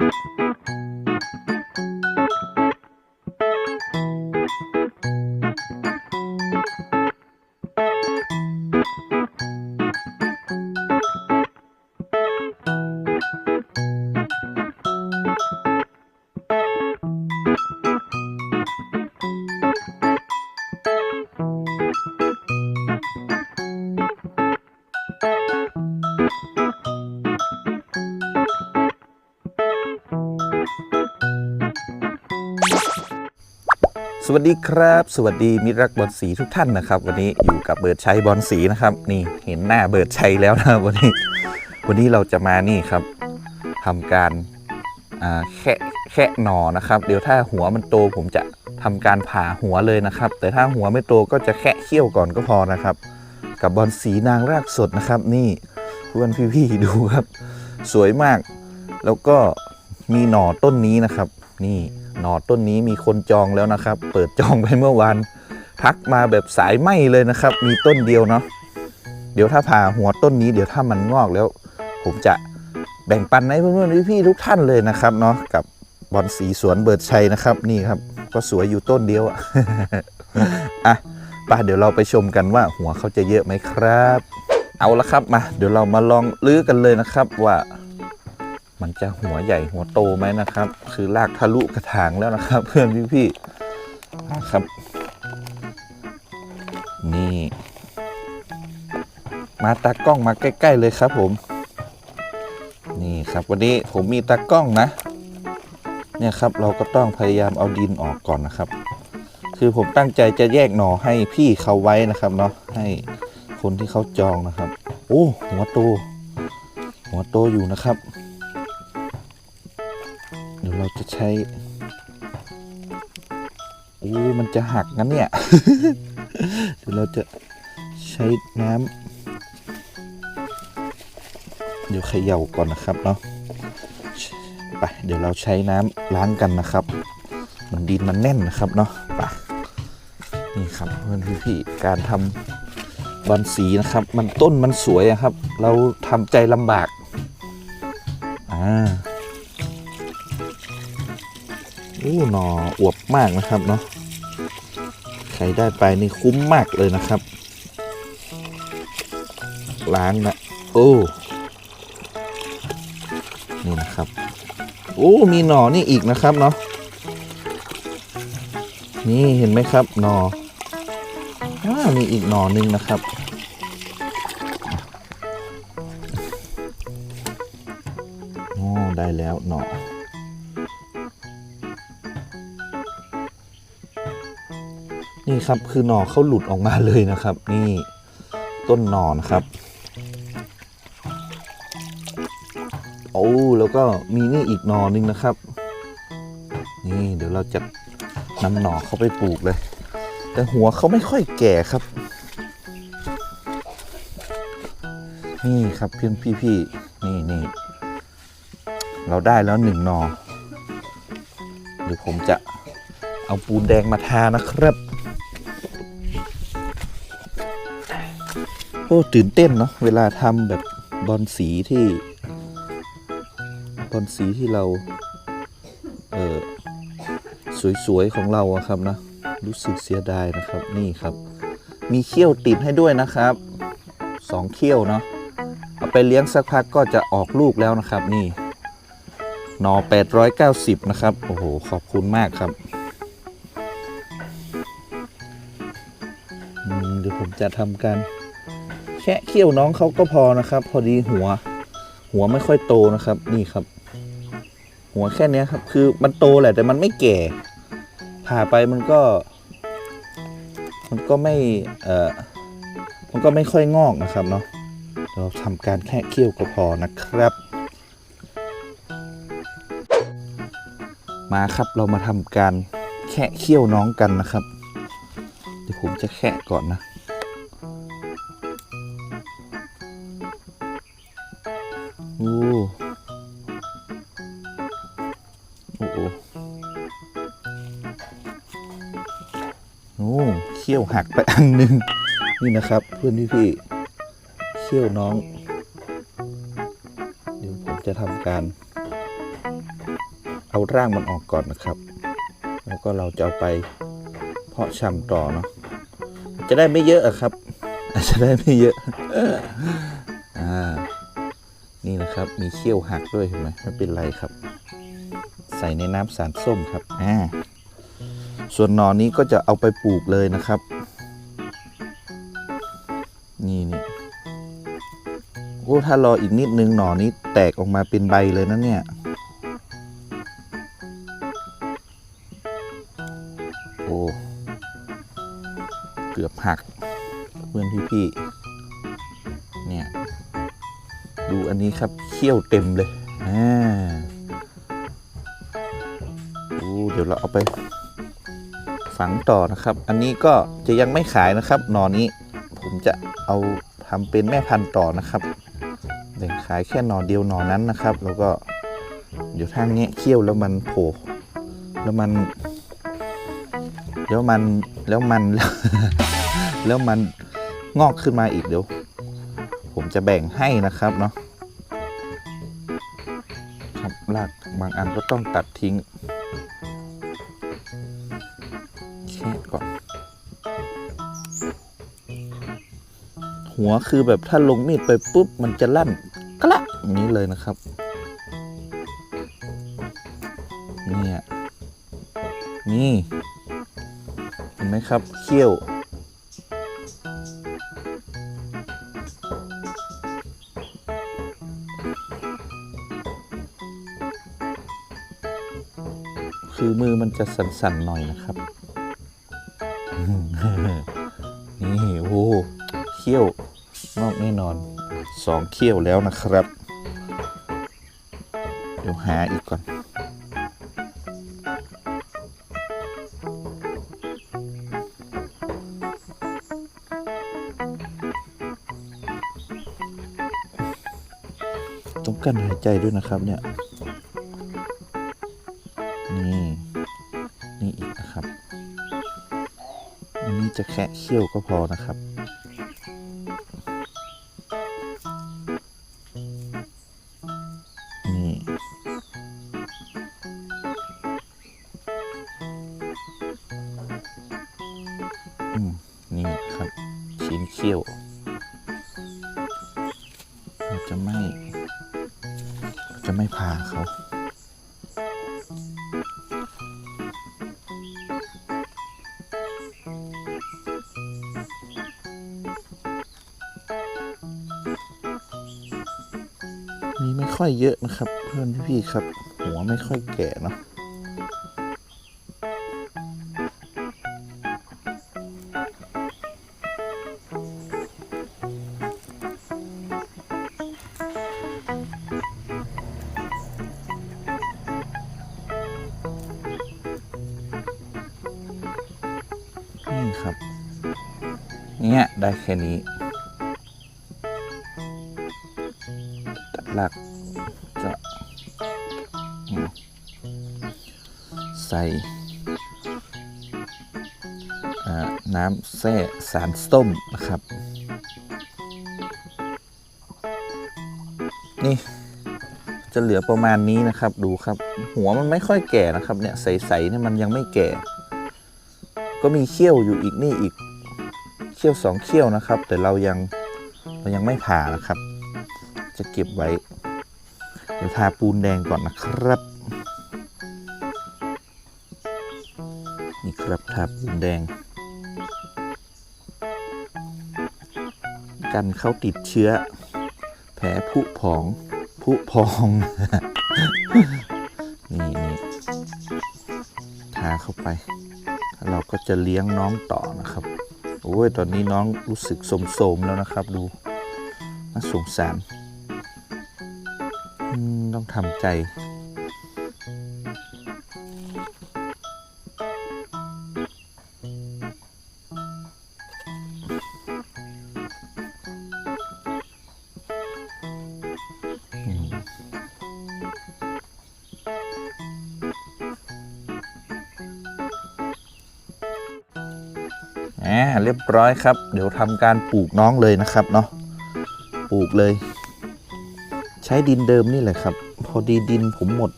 ส วัสดีครับ สวัสดีมิตรรักบอลสีทุกท่านนะครับ วันนี้อยู่กับเบิร์ดชัยบอลสีนะครับ นี่เห็นหน้าเบิร์ดชัยแล้วนะวันนี้ วันนี้เราจะมานี่ครับทำการแค่แค่หนอนะครับ เดี๋ยวถ้าหัวมันโตผมจะทำการผ่าหัวเลยนะครับ แต่ถ้าหัวไม่โตก็จะแค่เขี้ยวก่อนก็พอนะครับ กับบอลสีนางรากสดนะครับ นี่เพื่อนพี่ๆดูครับ สวยมาก แล้วก็มีหน่อต้นนี้นะครับ นี่ หน่อต้นนี้มีคนจองแล้วนะครับ เปิดจองไปเมื่อวานทักมาแบบสายไหมเลยนะครับ มีต้นเดียวเนาะเดี๋ยวถ้าผ่าหัวต้นนี้เดี๋ยวถ้ามันงอกแล้ว ผมจะแบ่งปันให้เพื่อนๆพี่ๆทุกท่านเลยนะครับเนาะกับบอลสีสวนเบิร์ดชัยนะครับ นี่ครับ ก็สวยอยู่ต้นเดียวอะอะป่ะเดี๋ยวเราไปชมกันว่าหัวเขาจะเยอะไหมครับ เอาละครับมา เดี๋ยวเรามาลองลื้อกันเลยนะครับว่า มันจะหัวใหญ่หัวโตไหมนะครับ คือลากทะลุกระถางแล้วนะครับ เพื่อนพี่ๆนะครับ นี่ มาตากล้องมาใกล้ ๆ เลยครับผม นี่ครับวันนี้ผมมีตากล้องนะ เนี่ยครับเราก็ต้องพยายามเอาดินออกก่อนนะครับ คือผมตั้งใจจะแยกหน่อให้พี่เขาไว้นะครับเนาะให้คนที่เขาจองนะครับ โอ้หัวโต หัวโตอยู่นะครับ เราจะใช้โอ้มันจะหักงั้นเนี่ยเดี๋ยวเราจะใช้น้ำเดี๋ยวเขย่าก่อนนะครับเนาะไปเดี๋ยวเราใช้น้ำล้างกันนะครับ มันดินมันแน่นนะครับเนาะไปนี่ครับเพื่อนพี่ๆการทำบอลสีนะครับ มันต้นมันสวยครับ เราทำใจลำบากอ่า อู้หนออวบมากนะครับเนาะใครได้ไปนี่คุ้มมากเลยนะครับล้างนะโอ้นี่นะครับโอ้มีหนอนี่อีกนะครับเนาะนี่เห็นไหมครับหนออ่ามีอีกหนอนึงนะครับ นี่ครับคือหน่อเขาหลุดออกมาเลยนะครับ นี่ต้นหน่อนะครับโอ้แล้วก็มีนี่อีกหน่อหนึงนะครับ นี่เดี๋ยวเราจะนำหน่อเข้าไปปลูกเลย แต่หัวเขาไม่ค่อยแก่ครับ นี่ครับเพื่อนพี่ๆนี่นี่เราได้แล้วหนึ่งหน่อเดี๋ยวผมจะเอาปูนแดงมาทานะครับ โอ้ตื่นเต้นเนาะเวลาทำแบบบอลสีที่ บอลสีที่เรา เออสวยๆของเราอะครับนะ รู้สึกเสียดายนะครับนี่ครับ มีเขี้ยวติดให้ด้วยนะครับสองเขี้ยวเนาะเอาไปเลี้ยงสักพักก็จะออกลูกแล้วนะครับนี่นอ890 นะครับ โอ้โห ขอบคุณมากครับเดี๋ยวผมจะทำการ ค่เขี้ยวน้องเขาก็พอนะครับ พอดีหัว หัวไม่ค่อยโตนะครับ นี่ครับ หัวแค่เนี้ยครับ คือมันโตแหละแต่มันไม่แก่ ผ่าไปมันก็ มันก็ไม่เอ่อมันก็ไม่ค่อยงอกนะครับเนาะเราทำการแค่เขี้ยวก็พอนะครับ มาครับเรามาทำการแค่เขี้ยวน้องกันนะครับ เดี๋ยวผมจะแค่ก่อนนะ เขี้ยวหักไปอันหนึ่งนี่นะครับเพื่อนพี่พี่ๆเขี้ยวน้อง เดี๋ยวผมจะทำการ เอาร่างมันออกก่อนนะครับ แล้วก็เราจะเอาไปเพาะชำต่อเนาะจะได้ไม่เยอะอะครับอาจจะได้ไม่เยอะ อ่า นี่นะครับ มีเขี้ยวหักด้วยเห็นไหมไม่เป็นไรครับ ใส่ในน้ำสารส้มครับ อ่า ส่วนหนอนนี้ก็จะเอาไปปลูกเลยนะครับ นี่นี่โอ้ถ้ารออีกนิดนึงหนอนนี้แตกออกมาเป็นใบเลยนะเนี่ยโอ้เกือบหักเพื่อนพี่ๆเนี่ยดูอันนี้ครับเขี้ยวเต็มเลยอ่าโอ้เดี๋ยวเราเอาไป ฝังต่อนะครับ อันนี้ก็จะยังไม่ขายนะครับหนอนนี้ ผมจะเอาทำเป็นแม่พันธุ์ต่อนะครับแบ่งขายแค่หนอนเดียวหนอนนั้นนะครับ แล้วก็เดี๋ยวทางนี้เคี่ยวแล้วมันโผล่แล้วมัน แล้วมันแล้วมันแล้วมันงอกขึ้นมาอีกเดี๋ยว ผมจะแบ่งให้นะครับเนาะครับรากบางอันก็ต้องตัดทิ้ง หัวคือแบบถ้าลงมีดไปปุ๊บมันจะลั่นกระอย่างนี้เลยนะครับ เนี่ยนี่เห็นไหมครับเขี้ยวคือมือมันจะสั่นๆหน่อยนะครับ นี่โอ้เขี้ยว งอกแน่นอนสองเขี้ยวแล้วนะครับ เดี๋ยวหาอีกก่อน ต้องกั้นหายใจด้วยนะครับเนี่ย นี่ นี่อีกนะครับ อันนี้จะแค่เขี้ยวก็พอนะครับ ขี้ยวเราจะไม่ จะไม่พาเขามีไม่ค่อยเยอะนะครับ เพื่อนพี่ครับ หัวไม่ค่อยแก่เนอะ เนี่ยได้แค่นี้ตัดหลักจะใส่น้ำแซ่สารส้มนะครับ นี่จะเหลือประมาณนี้นะครับดูครับ หัวมันไม่ค่อยแก่นะครับเนี่ยใสๆเนี่ยมันยังไม่แก่ ก็มีเขี้ยวอยู่อีกนี่อีก เขี้ยวสองเขี้ยวนะครับ แต่เรายังเรายังไม่ผ่านะครับ จะเก็บไว้ เดี๋ยวทาปูนแดงก่อนนะครับ นี่ครับทาปูนแดง กันเข้าติดเชื้อ แผลผุผองผุพอง นี่นี่ทาเข้าไปแล้วเราก็จะเลี้ยงน้องต่อนะครับ โอ้ยตอนนี้น้องรู้สึกโสมๆแล้วนะครับ ดูน่าสงสารต้องทำใจ อ่าเรียบร้อยครับ เดี๋ยวทำการปลูกน้องเลยนะครับเนาะปลูกเลย ใช้ดินเดิมนี่แหละครับ พอดีดินผมหมด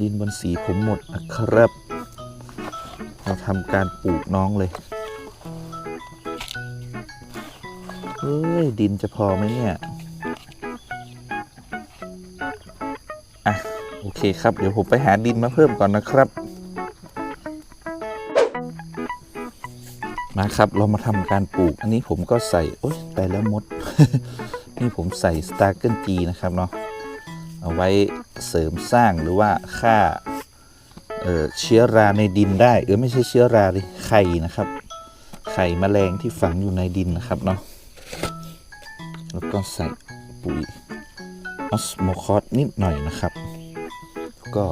ดินบนสีผมหมดนะครับ เราทำการปลูกน้องเลยเฮ้ยดินจะพอไหมเนี่ยอะโอเคครับ เดี๋ยวผมไปหาดินมาเพิ่มก่อนนะครับ มาครับ เรามาทำการปลูก อันนี้ผมก็ใส่ โอ๊ยไปแล้วมด นี่ผมใส่สตาร์เกิลจีนะครับเนาะ เอาไว้เสริมสร้างหรือว่าฆ่าเเชื้อราในดินได้ เออไม่ใช่เชื้อราดิไข่นะครับ ไข่แมลงที่ฝังอยู่ในดินนะครับเนาะ แล้วก็ใส่ปุ๋ยออสโมคอสนิดหน่อยนะครับแล้วก็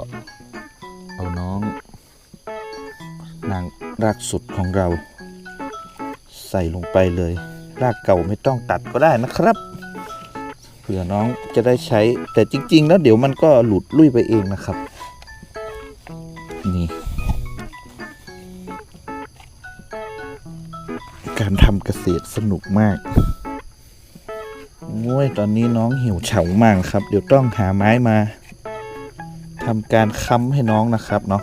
เอาน้องนางรากสุดของเรา ใส่ลงไปเลย รากเก่าไม่ต้องตัดก็ได้นะครับ เผื่อน้องจะได้ใช้แต่จริง ๆ แล้วเดี๋ยวมันก็หลุดลุ่ยไปเองนะครับ นี่ การทำเกษตรสนุกมากโอ้ยตอนนี้น้องหิวเฉามากครับ เดี๋ยวต้องหาไม้มาทำการค้ำให้น้องนะครับเนาะ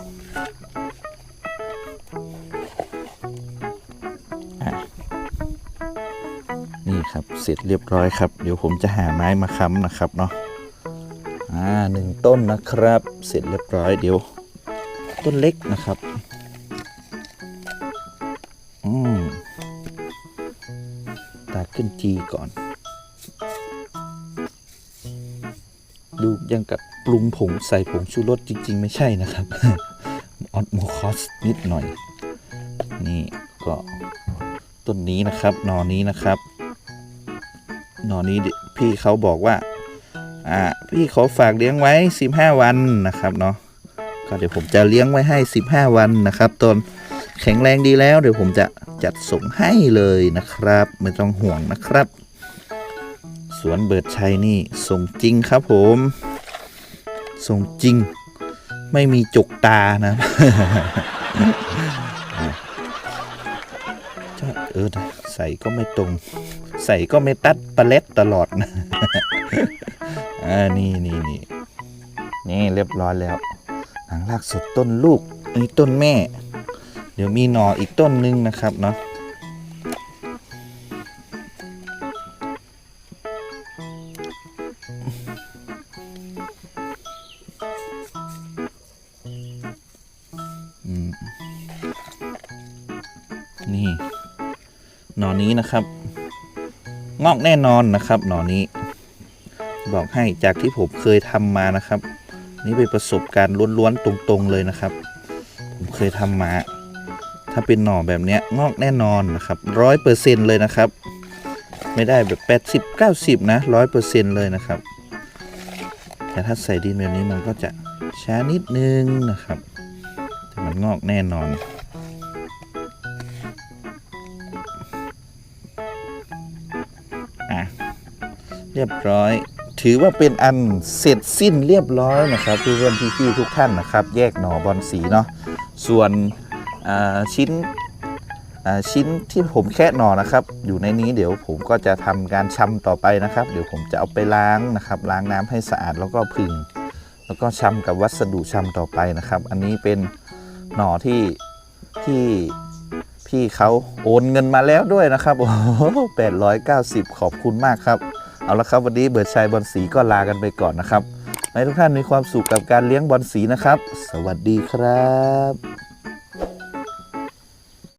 เสร็จเรียบร้อยครับ เดี๋ยวผมจะหาไม้มาค้ำนะครับเนาะอ่าหนึ่งต้นนะครับ เสร็จเรียบร้อยเดี๋ยว ต้นเล็กนะครับอืมตาขึ้นจีก่อน ดูยังกับปรุงผงใส่ผงชูรสจริง ๆ ไม่ใช่นะครับออดโมคอสนิดหน่อย นี่ก็ต้นนี้นะครับนอนี้นะครับ หนอนี้พี่เขาบอกว่า อ่า พี่ขอฝากเลี้ยงไว้ 15 วันนะครับเนาะก็เดี๋ยวผมจะเลี้ยงไว้ให้ 15 วันนะครับตนแข็งแรงดีแล้ว เดี๋ยวผมจะจัดส่งให้เลยนะครับ ไม่ต้องห่วงนะครับ สวนเบิร์ดชัยนี่ส่งจริงครับผมส่งจริง ไม่มีจกตานะจะเออใส่ก็ไม่ตรง ใส่ก็ไม่ตัดปลาเล็ดตลอดนะอ่านี่นี่นี่นี่เรียบร้อยแล้วหางรากสดต้นลูกอันนี้ต้นแม่ เดี๋ยวมีหน่ออีกต้นหนึงนะครับเนาะอืมนี่ หน่อนี้นะครับ งอกแน่นอนนะครับ หนอนี้ บอกให้จากที่ผมเคยทำมานะครับ นี่เป็นประสบการณ์ล้วนๆตรงๆเลยนะครับ ผมเคยทำมา ถ้าเป็นหน่อแบบเนี้ยงอกแน่นอนนะครับร้อยเปอร์เซ็นเลยนะครับ ไม่ได้แบบแปดสิบเก้าสิบนะร้อยเปอร์เซ็นเลยนะครับ แต่ถ้าใส่ดินแบบนี้มันก็จะช้านิดนึงนะครับ แต่มันงอกแน่นอน รียบร้อย ถือว่าเป็นอันเสร็จสิ้นเรียบร้อยนะครับเพื่อนๆพี่ๆทุกท่านนะครับ แยกหน่อบอลสีเนาะส่วนชิ้นชิ้นที่ผมแค่หน่อนะครับ อยู่ในนี้เดี๋ยวผมก็จะทำการชำต่อไปนะครับ เดี๋ยวผมจะเอาไปล้างนะครับ ล้างน้ำให้สะอาดแล้วก็ผึ่ง แล้วก็ชำกับวัสดุชำต่อไปนะครับ อันนี้เป็นหน่อที่ที่พี่เขาโอนเงินมาแล้วด้วยนะครับโอ้โหแปดร้อยเก้าสิบขอบคุณมากครับ เอาละครับวันนี้เบิร์ดชัยบอลสีก็ลากันไปก่อนนะครับให้ทุกท่านมีความสุขกับการเลี้ยงบอลสีนะครับ สวัสดีครับ